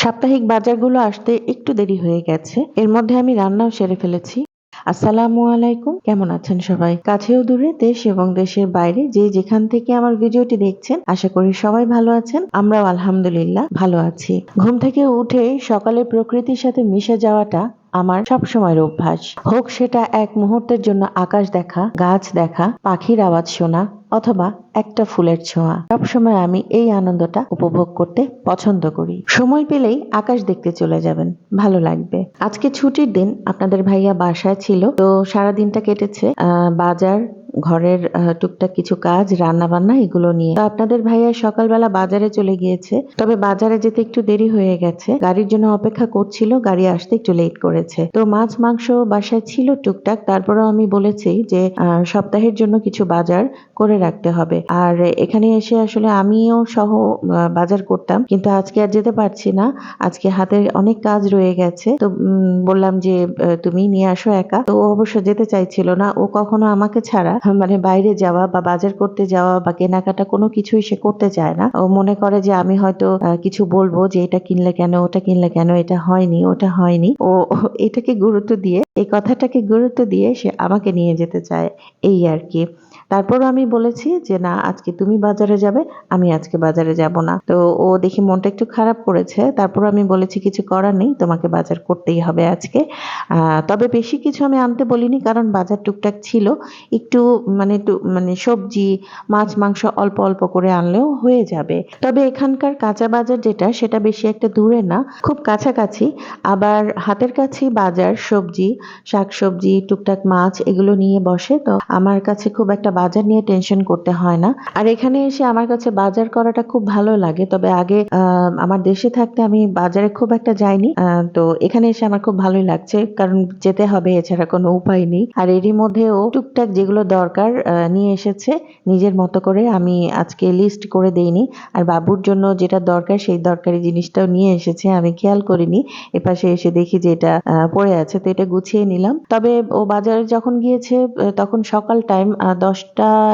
সাপ্তাহিক বাজারগুলো আসতে একটু দেরি হয়ে গেছে। এর মধ্যে আমি রান্নাও সেরে ফেলেছি। আসসালামু আলাইকুম। কেমন আছেন সবাই? কাছেও দূরে দেশ এবং দেশের বাইরে যে যেখান থেকে আমার ভিডিওটি দেখছেন, আশা করি সবাই ভালো আছেন। আমরাও আলহামদুলিল্লাহ ভালো আছি। ঘুম থেকে উঠে সকালে প্রকৃতির সাথে মিশে যাওয়াটা আমার সব সময়ের অভ্যাস। হোক সেটা এক মুহূর্তের জন্য আকাশ দেখা, গাছ দেখা, পাখির আওয়াজ শোনা অথবা একটা ফুলের ছোঁয়া। সবসময় আমি এই আনন্দটা উপভোগ করতে পছন্দ করি। সময় পেলেই আকাশ দেখতে চলে যাবেন। ভালো লাগবে। আজকে ছুটির দিন আপনাদের ভাইয়া বাসায় ছিল, তো সারা দিনটা কেটেছে বাজার ঘরের টুকটাক কিছু কাজ রান্না বান্না এগুলো নিয়ে। তো আপনাদের ভাইয়া সকালবেলা বাজারে চলে গিয়েছে। তবে বাজারে যেতে একটু দেরি হয়ে গেছে। গাড়ির জন্য অপেক্ষা করছিল, গাড়ি আসতে একটু লেট করেছে। তো মাছ, মাংস বাসায় ছিল টুকটাক, তারপরেও আমি বলেছি যে সপ্তাহের জন্য কিছু বাজার করে রাখতে হবে। আর এখানে এসে আসলে আমিও সহ বাজার করতাম। কিন্তু আজকে আর যেতে পারছি না। আজকে হাতে অনেক কাজ রয়ে গেছে। তো বললাম যে তুমি নিয়ে আসো একা। তো ও অবশ্য যেতে চাইছিল না। ও কখনো আমাকে ছাড়া মানে বাইরে যাওয়া বা বাজার করতে যাওয়া বা কেনাকাটা কোনো কিছুই সে করতে চায় না। ও মনে করে যে আমি হয়তো কিছু বলব যে এটা কিনলে কেন, ওটা কিনলে কেন, এটা হয়নি, ওটা হয়নি। ও এটাকে গুরুত্ব দিয়ে, এই কথাটাকে গুরুত্ব দিয়ে সে আমাকে নিয়ে যেতে চায়, এই আর কি। তারপরও আমি বলেছি যে, না, আজকে তুমি বাজারে যাবে, আমি আজকে বাজারে যাব না। তো ও দেখি মনটা একটু খারাপ করেছে। তারপর আমি বলেছি, কিছু করার নেই, তোমাকে বাজার করতেই হবে আজকে। তবে বেশি কিছু আমি আনতে বলিনি, কারণ বাজার টুকটাক ছিল। একটু মানে মানে সবজি, মাছ, মাংস অল্প অল্প করে আনলেও হয়ে যাবে। তবে এখানকার কাঁচা বাজার যেটা, সেটা বেশি একটা দূরে না, খুব কাছাকাছি। আবার হাতের কাছেই বাজার, সবজি, শাকসবজি, টুকটাক মাছ, এগুলো নিয়ে বসে। তো আমার কাছে খুব একটা বাজার নিয়ে টেনশন করতে হয় না। আর এখানে এসে আমার কাছে বাজার করাটা খুব ভালো লাগে, তবে আগে আমার দেশে থাকতে আমি বাজারে খুব একটা যাইনি তো এখানে এসে আমার খুব ভালোই লাগছে, কারণ যেতে হবে, এছাড়া কোনো উপায় নেই। আর এরই মধ্যেও টুকটাক যেগুলো দরকার নিয়ে এসেছে, নিজের মতো করে আমি আজকে লিস্ট করে দেইনি। আর বাবুর জন্য যেটা দরকার, সেই দরকারি জিনিসটাও নিয়ে এসেছে, আমি খেয়াল করিনি। এপাশে এসে দেখি যে এটা পড়ে আছে, তো এটা গুছিয়ে নিলাম। তবে ও বাজারে যখন গিয়েছে তখন সকাল টাইম দশটা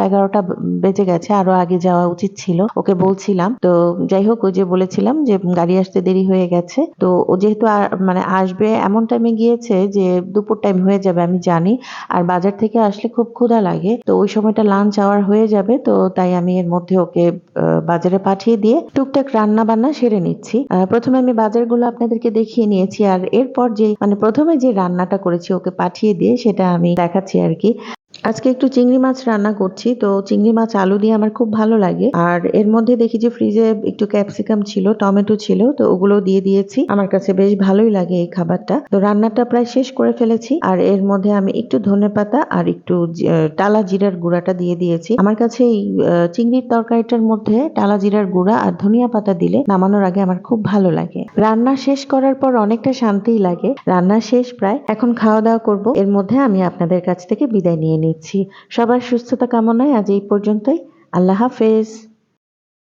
এগারোটা বেজে গেছে, আরও আগে যাওয়া উচিত ছিল। ওকে বলছিলাম, তো যাই হোক, ওই যে বলেছিলাম যে গাড়ি আসতে দেরি হয়ে গেছে। তো ও যেহেতু মানে আসবে এমন টাইমে গিয়েছে যে দুপুর টাইম হয়ে যাবে, আমি জানি। আর বাজার থেকে আসলে খুব ক্ষুধা লাগে। তো ওই সময়টা লাঞ্চ আওয়ার হয়ে যাবে, তো তাই আমি এর মধ্যে ওকে বাজারে পাঠিয়ে দিয়ে টুকটাক রান্না বান্না সেরে নিচ্ছি। প্রথমে আমি বাজারগুলো আপনাদেরকে দেখিয়ে নিয়েছি। আর এরপর যে মানে প্রথমে যে রান্নাটা করেছি ওকে পাঠিয়ে দিয়ে সেটা আমি দেখাচ্ছি আর কি। আজকে একটু চিংড়ি মাছ রান্না করছি, তো চিংড়ি মাছ আলু দিয়ে আমার খুব ভালো লাগে। আর এর মধ্যে দেখি যে ফ্রিজে একটু ক্যাপসিকাম ছিল, টমেটো ছিল, তো ওগুলো দিয়ে দিয়েছি। আমার কাছে বেশ ভালোই লাগে এই খাবারটা। তো রান্নাটা প্রায় শেষ করে ফেলেছি, আর এর মধ্যে আমি একটু ধনেপাতা আর একটু টালা জিরার গুঁড়াটা দিয়ে দিয়েছি। আমার কাছে এই চিংড়ির তরকারিটার মধ্যে টালা জিরার গুঁড়া আর ধনিয়া পাতা দিলে নামানোর আগে আমার খুব ভালো লাগে। রান্না শেষ করার পর অনেকটা শান্তিই লাগে। রান্না শেষ প্রায়। এখন খাওয়া দাওয়া করব। এর মধ্যে আমি আপনাদের কাছ থেকে বিদায় নিয়ে নিচ্ছি। সবার সুস্থতা কামনায় আজ এই পর্যন্তই। আল্লাহ হাফেজ।